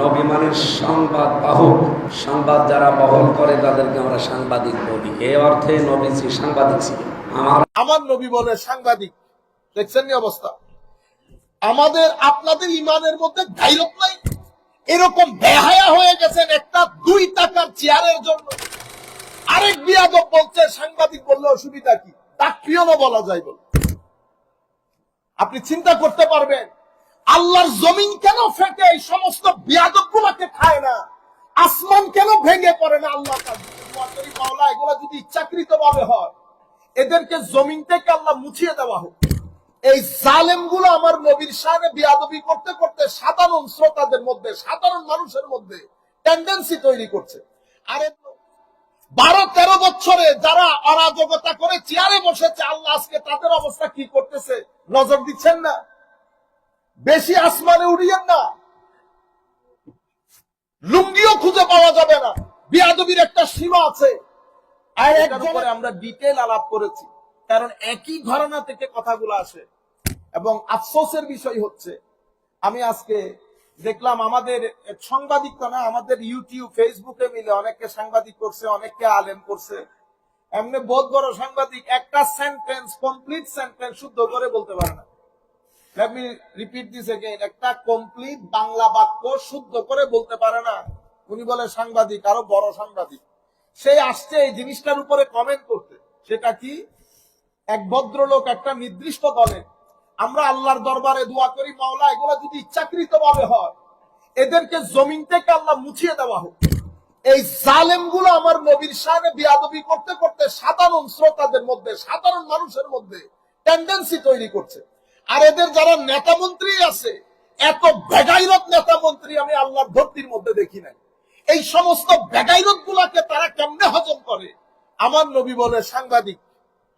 নবী মানের সংবাদ বাহক, সংবাদ যারা বহন করে তাদেরকে আমরা সাংবাদিক বলি। এ অর্থে নবীজি সাংবাদিক ছিলেন। আমার আমার নবী বলে সাংবাদিক। দেখছেন নি অবস্থা? আমাদের, আপনাদের ইমানের মধ্যে গাইরত নাই। এরকম বেহায়া হয়ে গেছেন একটা দুই টাকার চেয়ারের জন্য। আরেক বিয়াদব বলছে, সাংবাদিক বললে অসুবিধা কি? তার প্রিয়নও বলা যায় বল। আপনি চিন্তা করতে পারবেন আল্লাহর জমিন কেন ফেটে? এই সমস্ত বিয়াদব গুলাকে খায় না। আসমান কেন ভেঙে পড়ে না আল্লাহ এগুলো যদি ইচ্ছাকৃত ভাবে হয়, এদেরকে জমিন থেকে আল্লাহ মুছিয়ে দেওয়া হোক। এই জালেমগুলো আমার নবীর সামনে বিয়াদবি করতে করতে সাধারণ শ্রোতাদের মধ্যে, সাধারণ মানুষের মধ্যে টেন্ডেন্সি তৈরি করছে। আরে, বারো তেরো বছরে যারা অরাজকতা করে চেয়ারে বসেছে, আল্লাহ আজকে তাদের অবস্থা কি করতেছে? নজর দিচ্ছেন না? বেশি আসমানে উড়িয়েন না। লুঙ্গিও খুঁজে পাওয়া যাবে না। বিয়াদবির একটা সীমা আছে। আর একজন করে আমরা ডিটেল আলাপ করেছি। কারণ একই ঘরানা থেকে কথাগুলো আসে। এবং আফসোসের বিষয় হচ্ছে আমি আজকে দেখলাম আমাদের সাংবাদিক তো না আমাদের ইউটিউব ফেসবুকে মিলে অনেকে সাংবাদিক করছে অনেকে আলেম করছে। এমনি বহুত বড় সাংবাদিক একটা সেন্টেন্স কমপ্লিট সেন্টেন্স শুদ্ধ করে বলতে পারে না। একটা কমপ্লিট বাংলা বাক্য শুদ্ধ করে বলতে পারে না। উনি বলে সাংবাদিক, আরও বড় সাংবাদিক। আসছে এই জিনিসটার উপরে কমেন্ট করতে। সেটা কি? এক ভদ্রলোক একটা নির্দিষ্ট দলে। আমরা আল্লাহর দরবারে দোয়া করি, মাওলা, এগুলো যদি ইচ্ছাকৃত ভাবে হয়, এদেরকে জমিন থেকে আল্লাহ মুছিয়ে দেওয়া হোক। এই জালেমগুলো আমার নবীর সামনে বিয়াদবি করতে করতে সাধারণ শ্রোতাদের মধ্যে, সাধারণ মানুষের মধ্যে টেন্ডেন্সি তৈরি করছে। আর এদের যারা নেতা মন্ত্রী আছে, এত বেগাইরত নেতা মন্ত্রী আমি আল্লাহর ভক্তির মধ্যে দেখি নাই। এই সমস্ত বেগাইরত গুলাকে তারা কেমনে হজম করে? আমার নবী বলে, সাংবাদিক,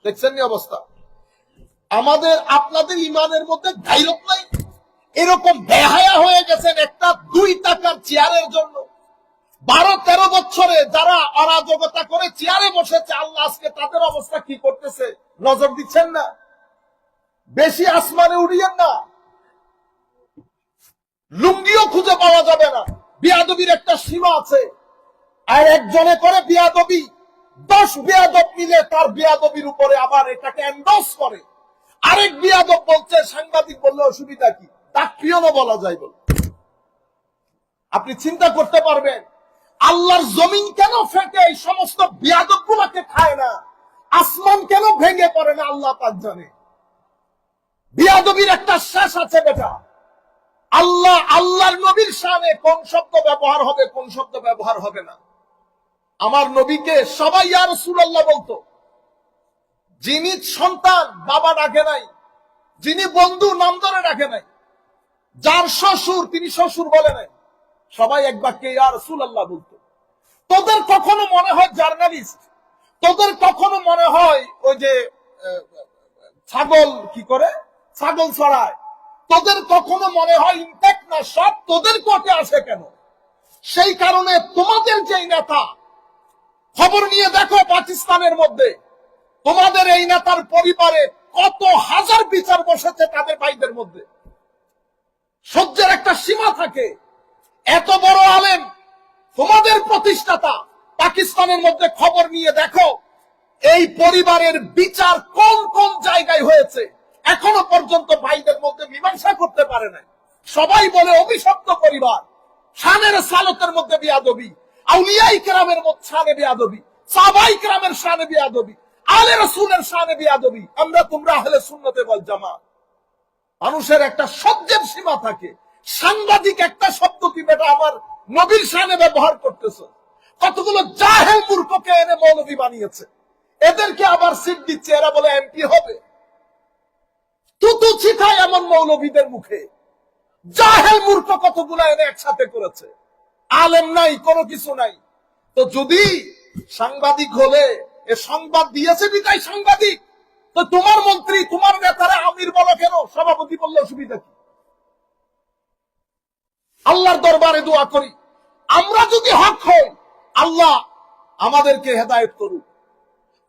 দেখছেন অবস্থা? আমাদের, আপনাদের ইমানের মধ্যে গাইরত নাই? এরকম বেহায়া হয়ে গেছেন একটা দুই টাকার চেয়ারের জন্য। বারো, তেরো বছরে যারা অরাজকতা করে চেয়ারে বসেছে, আল্লাহ আজকে তাদের অবস্থা কি করতেছে? নজর দিচ্ছেন না? বেশি আসমানে উড়িয়েন না। লুঙ্গিও খুঁজে পাওয়া যাবে না। বিয়াদবির একটা সীমা আছে। আর একজনে করে বিয়াদবি, দশ বিয়াদব মিলে তার বিয়াদবির উপরে আবার এটাকে এন্ডোস করে। আরেক বিয়াদব বলছে, সাংবাদিক বললে, অসুবিধা কি? তা প্রিয়নও বলা যায় বল। আপনি চিন্তা করতে পারবেন, আল্লাহর জমিন কেন ফেটে, এই সমস্ত বিয়াদব গুলাকে খায় না? আসমান কেন ভেঙে পড়ে না? আল্লাহ পাক জানে। বিয়াদবির একটা শেষ আছে বেটা। আল্লাহ, আল্লাহর নবীর সামনে কোন শব্দ ব্যবহার হবে, কোন শব্দ ব্যবহার হবে না। আমার নবীকে সবাই আর সুলাল্লাহ বলতো, যিনি সন্তান বাবা ডাকে নাই, যিনি বন্ধু নাম ধরে ডাকে নাই, যার শ্বশুর তিনি শ্বশুর বলে নাই, সবাই এক বাক্যে আর সুলাল্লাহ বলতো। তোদের কখনো মনে হয় জার্নালিস্ট? তোদের কখনো মনে হয় ওই যে ছাগল কি করে? ছাগল ছড়ায়। তোদের কখনো মনে হয় ইনটেক্ট না? সব তোদের কোর্টে আসে কেন? সেই কারণে তোমাদের যেই নেতা, খবর নিয়ে দেখো পাকিস্তানের মধ্যে, তোমাদের এই নেতার পরিবারে কত হাজার বিচার বসেছে তাদের ভাইদের মধ্যে। সহ্যের একটা সীমা থাকে। এত বড় আলেম, তোমাদের প্রতিষ্ঠাতা, পাকিস্তানের মধ্যে খবর নিয়ে দেখো, এই পরিবারের বিচার কোন কোন জায়গায় হয়েছে? এখনও পর্যন্ত ভাইদের মধ্যে মীমাংসা করতে পারে না সবাই বলে অভিশপ্ত পরিবার। শানের সালতের মধ্যে বিয়াদবি। আউলিয়াই কেরামের মধ্যে শানে বিয়াদবি। সাবাই কেরামের শানে বিয়াদবি। আলে রসুলের শানে বিয়াদবি। আমরা তোমরা আহলে সুন্নতে বল জামা মানুষের একটা সহ্যের সীমা থাকে। সাংবাদিক একটা শব্দ কি, বেটা, আমার নবীর সামনে ব্যবহার করতেছে। কতগুলো জাহেল মূর্খকে এনে মৌলবী বানিয়েছে। এদেরকে আবার সিট দিচ্ছে। এরা বলে, এমপি হবে। তুতু ছিটায় এমন মৌলবীদের মুখে, জাহেল মূর্খ কতগুলো এনে একসাথে করেছে। আলেম নাই, কোনো কিছু নাই। তো যদি সাংবাদিক হলে এ সংবাদ দিয়েছে বিদায় সাংবাদিক, তো তোমার মন্ত্রী, তোমার নেতারা আমির বলো কেন? সভাপতি বললে অসুবিধা কি? আল্লাহর দরবারে দোয়া করি। আমরা যদি হক হই, আল্লাহ আমাদেরকে হেদায়েত করুক।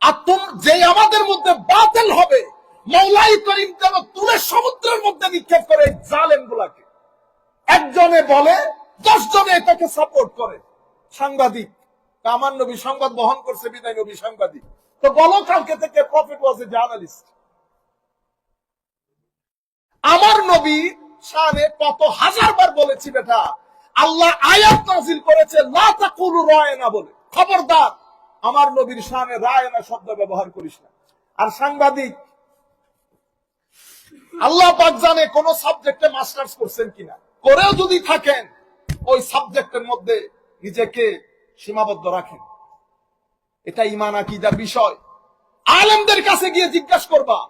আর তুম যে আমাদের মধ্যে বাতিল হবে মৌলাই করিম যেন তুলে সমুদ্রের মধ্যে নিক্ষেপ করে জালেম গুলাকে একজনে বলে দশ জনে এটাকে সাপোর্ট করে। সাংবাদিক আমার নবী সংবাদ বহন করছে বিদায় নবী সাংবাদিক। তো বলো কালকে থেকে প্রফিট ওয়াজ এ জার্নালিস্ট আমার নবী শানে কত হাজার বার বলেছি বেটা, আল্লাহ আয়াত নাজিল করেছে, লা তাকুলু রায়না বলে। খবরদার, আমার নবীর শানে রায়না শব্দ ব্যবহার করিস না। আর সাংবাদিক আল্লাহ পাক জানে কোন সাবজেক্টে মাস্টার্স করছেন কিনা। করেও যদি থাকেন, ওই সাবজেক্টের মধ্যে নিজেকে সীমাবদ্ধ রাখেন। এটা ইমান আকিদার বিষয়। আলেমদের কাছে গিয়ে জিজ্ঞাসা করবা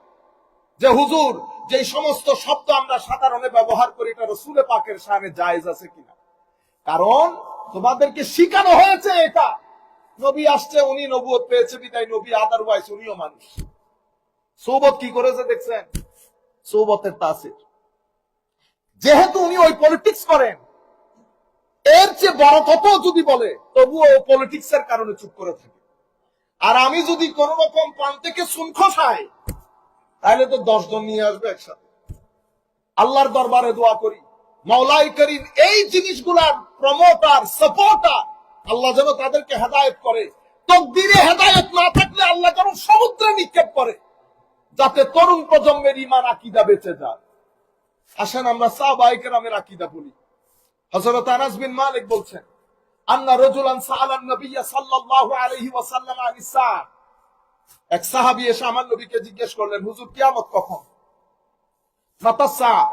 যে, হুজুর যে সমস্ত শব্দ আমরা সাধারণে ব্যবহার করি, এটা রসুলে পাকের সামনে জায়েজ আছে কিনা? কারণ তোমাদেরকে শিখানো হয়েছে এটা। নবী আসছে, উনি নবুয়ত পেয়েছে, বিদায়। নবী আদারওয়াইজ উনিও মানুষ। সৌবত কি করেছে দেখছেন? সৌবতের তাসির। যেহেতু উনি ওই পলিটিক্স করেন, এর চেয়ে বড় কত যদি বলে, তবুও পলিটিক্স এর কারণে চুপ করে থাকে। আর আমি যদি কোন রকম পান থেকে শুনখ খাই তাহলে তো দশ জন নিয়ে আসবে একসাথে। আল্লাহর দরবারে দোয়া করি, মাওলাই করিম এই জিনিসগুলার প্রমোটার সাপোর্টার আল্লাহ যেন তাদেরকে হেদায়েত করে। তকদিরে হেদায়েত না থাকলে আল্লাহ যেন সমুদ্রে নিক্ষেপ করে। যাতে তরুণ প্রজন্মের ইমান আকিদা বেঁচে যায়। আসেন আমরা সাহবাহিকের নামের আকিদা বলি। হযরত আনাস বিন মালিক বলছেন, আন্না রাজুলান সাআলান নবিয়্য সাল্লাল্লাহু আলাইহি ওয়াসাল্লাম আনিস এক সাহাবী এসে আমার নবীকে জিজ্ঞেস করলেন, হুজুর, কিয়ামত কখন? মাতা সাআ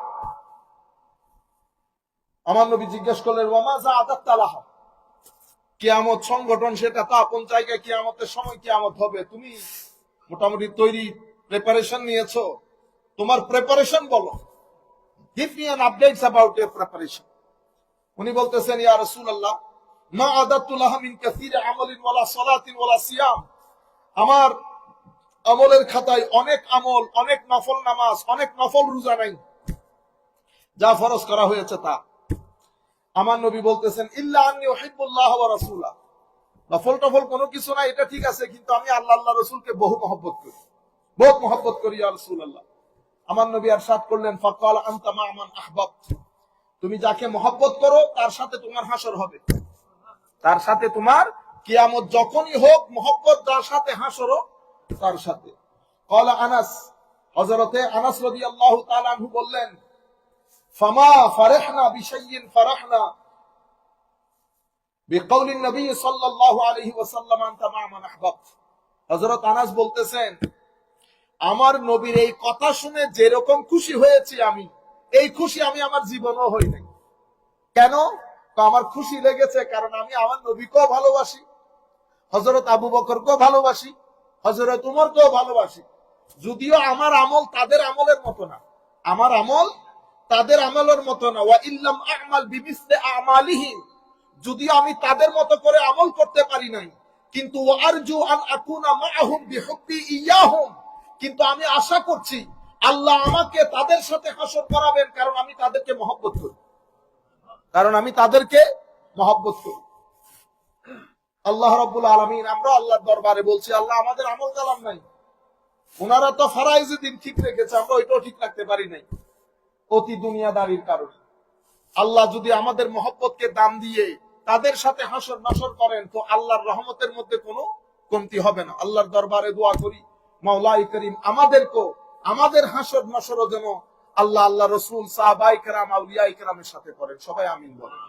আমার নবী জিজ্ঞেস করলেন, ওয়ামা যা আদাত তালাহ? কিয়ামত সংগঠন, সেটা তো আপন জায়গায় কিয়ামতের সময় কিয়ামত হবে। তুমি মোটামুটি তৈরি প্রিপারেশন নিয়েছো? তোমার প্রিপারেশন বলো। Give me an updates about your preparation উনি বলতেছেন, ইয়া রাসূলুল্লাহ মা আদাতুল্লাহ মিন কাসীর আমালিন ওয়ালা সালাতিন ওয়ালা সিয়াম। আমার আমলের খাতায় অনেক আমল, অনেক নফল নামাজ, অনেক নফল রোজা নাই। যা ফরজ করা হয়েছে তা। আমার নবী বলতেছেন, ইল্লা আন্নি উহিব্বুল্লাহ ওয়া রাসূলা। নফল টফল কোনো কিছু না এটা ঠিক আছে, কিন্তু আমি আল্লাহ আল্লাহ রসুলকে বহু মহব্বত করি। বহুত মহব্বত করি ইয়া রাসূলুল্লাহ। আমার নবী আর সাত করলেন, ফাকাল আনতা মা মান আহবাবত তুমি যাকে মহব্বত করো, তার সাথে তোমার হাসর হবে। তার সাথে তোমার কিয়ামত যখনই হোক, মহব্বত যার সাথে হাসরও তার সাথে। কলা আনাস হজরতে আনাস রদি আল্লাহ তালু বললেন, ফামা ফারেহনা বিশাইয়িন ফারাহনা বিকৌল নবী সাল্লাল্লাহু আলাইহি ওয়াসাল্লাম আনতা মা মান আহবাবত হযরত আনাস বলতেছেন আমার নবীর এই কথা শুনে যেরকম খুশি হয়েছি আমি, এই খুশি আমি আমার জীবনও হই নাই। কেন? আমার খুশি লেগেছে কারণ আমি আমার নবীকেও ভালোবাসি হজরত আবু বকরকেও ভালোবাসি হজরত উমরকেও ভালোবাসি। যদিও আমার আমল তাদের আমলের মতো না, আমার আমল তাদের আমলের মতো না। ওয়া ইল্লাম আমাল বিমিসলে আমালিহিম। যদিও আমি তাদের মতো করে আমল করতে পারি নাই, কিন্তু আরজু আন আকুনা মাআহুম বিহুব্বি ইয়াহুম। কিন্তু আমি আশা করছি আল্লাহ আমাকে তাদের সাথে হাসর করাবেন, কারণ আমি তাদেরকে মহব্বত করি। কারণ আমি তাদেরকে মহব্বত করি। আল্লাহ রব্বুল আলমিন, আমরা আল্লাহর দরবারে বলছি, আল্লাহ আমাদের আমল কালাম নাই। ওনারা তো ফারাইজে দিন ঠিক রেখেছে, আমরা ওইটাও ঠিক রাখতে পারি নাই। অতি দুনিয়াদারির কারণে। আল্লাহ যদি আমাদের মহব্বতকে দাম দিয়ে তাদের সাথে হাসর নাসর করেন, তো আল্লাহর রহমতের মধ্যে কোনো কমতি হবে না। আল্লাহর দরবারে দোয়া করি মাওলাই করিম, আমাদেরকেও, আমাদের হাসর মশর যেন আল্লাহ আল্লাহ রসুল, সাহাবাই কেরাম, আউলিয়াই কেরামের সাথে করেন। সবাই আমিন বলেন।